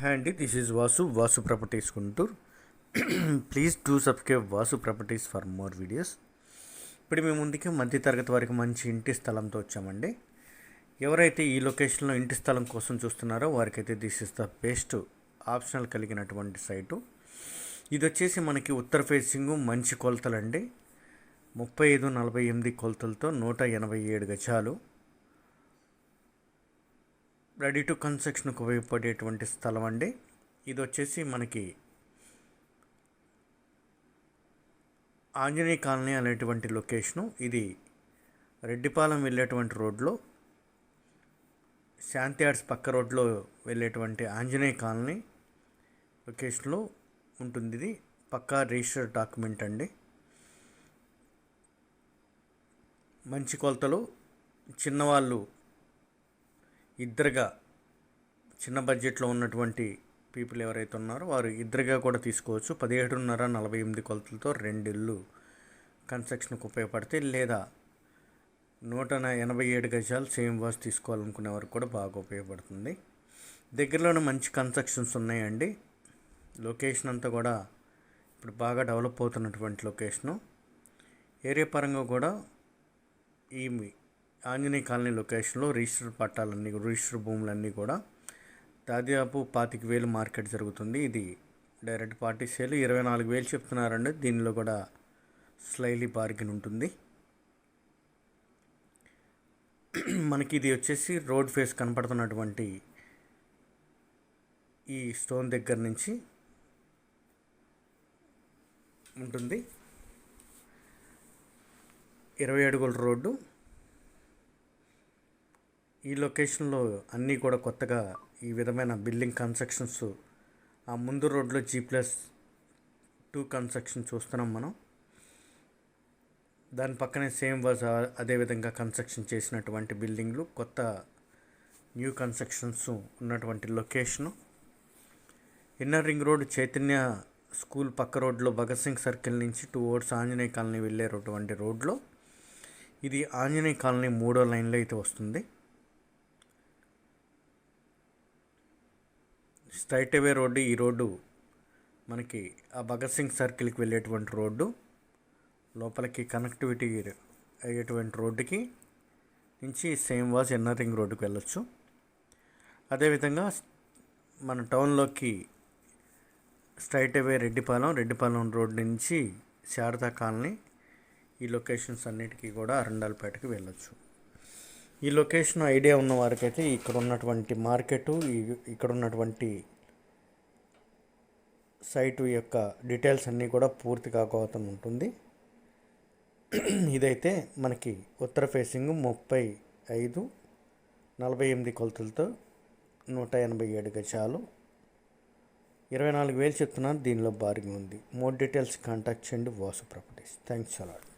Hi అండి this is Vasu Vasu Properties Guntur. Please do subscribe Vasu Properties for more videos. ఇప్పుడు మేము ముందుకే మధ్య తరగతి వారికి మంచి ఇంటి స్థలంతో వచ్చామండి. ఎవరైతే ఈ లొకేషన్లో ఇంటి స్థలం కోసం చూస్తున్నారో వారికైతే this is the best optional కలిగినటువంటి సైటు. ఇది వచ్చేసి మనకి ఉత్తర ఫేసింగ్ మంచి కొలతలండి. ముప్పై ఐదు నలభై ఎనిమిది కొలతలతో నూట ఎనభై ఏడు గజాలు. రెడీ టు కన్స్ట్రక్షన్కు ఉపయోగపడేటువంటి స్థలం అండి. ఇది వచ్చేసి మనకి ఆంజనేయ కాలనీ అనేటువంటి లొకేషను. ఇది రెడ్డిపాలెం వెళ్ళేటువంటి రోడ్లో శాంతి ఆర్ట్స్ పక్క రోడ్లో వెళ్ళేటువంటి ఆంజనేయ కాలనీ లొకేషన్లో ఉంటుంది ఇది. పక్కా రిజిస్టర్ డాక్యుమెంట్ అండి. మంచి కొలతలు చిన్నవాళ్ళు ఇద్దరుగా చిన్న బడ్జెట్లో ఉన్నటువంటి పీపుల్ ఎవరైతే ఉన్నారో వారు ఇద్దరుగా కూడా తీసుకోవచ్చు. పదిహేడున్నర నలభై ఎనిమిది కొలతలతో రెండు ఇల్లు కన్స్ట్రక్షన్కి ఉపయోగపడితే లేదా నూట ఎనభై ఏడు గజాలు సేమ్ వాస్ తీసుకోవాలనుకునే వారికి కూడా బాగా ఉపయోగపడుతుంది. దగ్గరలోనే మంచి కన్స్ట్రక్షన్స్ ఉన్నాయండి. లొకేషన్ అంతా కూడా ఇప్పుడు బాగా డెవలప్ అవుతున్నటువంటి లొకేషను. ఏరియా పరంగా కూడా ఈ ఆంజనేయ కాలనీ లొకేషన్లో రిజిస్టర్ పట్టాలన్నీ రిజిస్టర్ భూములన్నీ కూడా దాదాపు పాతిక వేలు మార్కెట్ జరుగుతుంది. ఇది డైరెక్ట్ పార్టీ సేల్. ఇరవై నాలుగు వేలు చెప్తున్నారండి. దీనిలో కూడా స్లైలీ బార్గెన్ ఉంటుంది. మనకి ఇది వచ్చేసి రోడ్ ఫేస్ కనపడుతున్నటువంటి ఈ స్టోన్ దగ్గర నుంచి ఉంటుంది. ఇరవై అడుగుల రోడ్డు. ఈ లొకేషన్లో అన్నీ కూడా కొత్తగా ఈ విధమైన బిల్డింగ్ కన్స్ట్రక్షన్స్ ఆ ముందు రోడ్లో జీ ప్లస్ టూ కన్స్ట్రక్షన్ చూస్తున్నాం మనం. దాని పక్కనే సేమ్ వాజ్ అదేవిధంగా కన్స్ట్రక్షన్ చేసినటువంటి బిల్డింగ్లు కొత్త న్యూ కన్స్ట్రక్షన్స్ ఉన్నటువంటి location. Inner ring road Chaitanya school పక్క రోడ్లో భగత్ సింగ్ సర్కిల్ నుంచి టూ ఓడ్స్ ఆంజనేయ కాలనీ వెళ్ళేటటువంటి రోడ్లో. ఇది ఆంజనేయ కాలనీ మూడో లైన్లో అయితే వస్తుంది. స్ట్రైట్ అవే రోడ్డు ఈ రోడ్డు మనకి ఆ భగత్ సింగ్ సర్కిల్కి వెళ్ళేటువంటి రోడ్డు లోపలికి కనెక్టివిటీ అయ్యేటువంటి రోడ్డుకి నుంచి సేమ్ వాజ్ ఎన్నర్ రింగ్ రోడ్డుకి వెళ్ళొచ్చు. అదేవిధంగా మన టౌన్లోకి straight away Reddipalem Reddipalem road నుంచి శారదా కాలనీ ఈ లొకేషన్స్ అన్నిటికీ కూడా అరండాలపేటకి వెళ్ళొచ్చు. ఈ లొకేషన్ ఐడియా ఉన్న వారికైతే ఇక్కడ ఉన్నటువంటి మార్కెట్ ఇక్కడ ఉన్నటువంటి సైటు యొక్క డీటెయిల్స్ అన్నీ కూడా పూర్తి అవగతం ఉంటుంది. ఇదైతే మనకి ఉత్తర ఫేసింగ్ ముప్పై ఐదు నలభై ఎనిమిది కొలతలతో నూట ఎనభై ఏడు గజాలు. ఇరవై నాలుగు వేలు చెప్తున్నాను దీనిలో బార్గింగ్ ఉంది. మోర్ డీటెయిల్స్ కాంటాక్ట్ చేయండి. వాసు ప్రాపర్టీస్. Thanks a lot